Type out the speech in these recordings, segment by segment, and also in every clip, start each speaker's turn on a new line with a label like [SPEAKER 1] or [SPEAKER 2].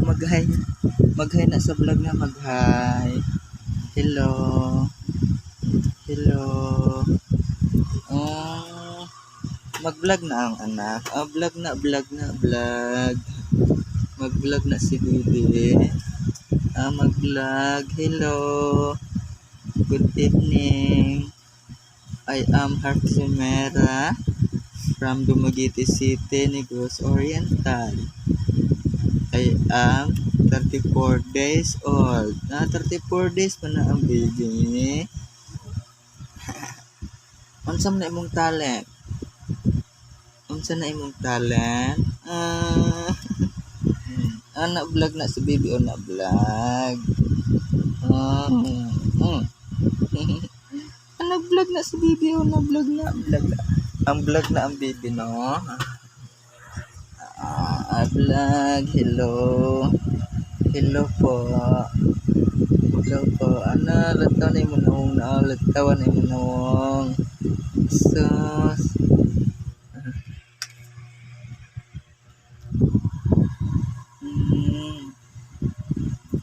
[SPEAKER 1] Mag-hi. Mag-hi na sa vlog na mag-hi. Hello. Hello. Oh, mag-vlog na ang anak. Ah, vlog na, vlog na, vlog. Mag-vlog na si Bibi. Ah, mag-vlog. Hello. Good evening. I am Heart Sumera from Dumaguete City, Negros Oriental. I am 34 days old. Na 34 days pa na ang baby. Unsa man na imong talent? Unsa na imong talent? Ah. ana vlog na si baby o na vlog. Ah. Mm. ano vlog na si baby o na vlog na vlog na. Ang vlog na ang baby no. Ah, vlog. Hello. Hello po. Hello po. Ano, lataw na yung nung na. Lataw na yung nung. Sus. Hmm.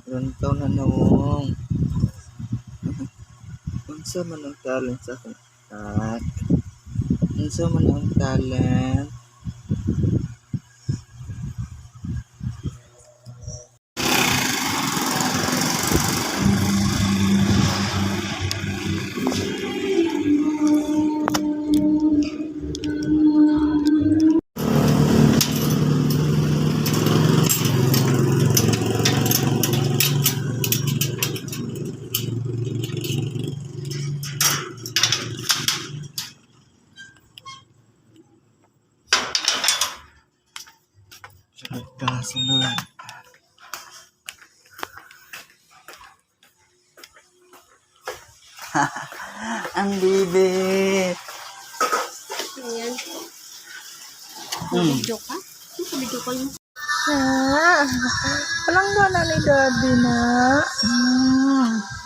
[SPEAKER 1] Lantaw na nung. Unsa man ang talent sa akong anak? Unsa man ang talent? cerdas lu ang
[SPEAKER 2] bibit
[SPEAKER 1] hmm.
[SPEAKER 2] ka? Video?
[SPEAKER 1] Ah, palang doon na ni Daddy na. Ah.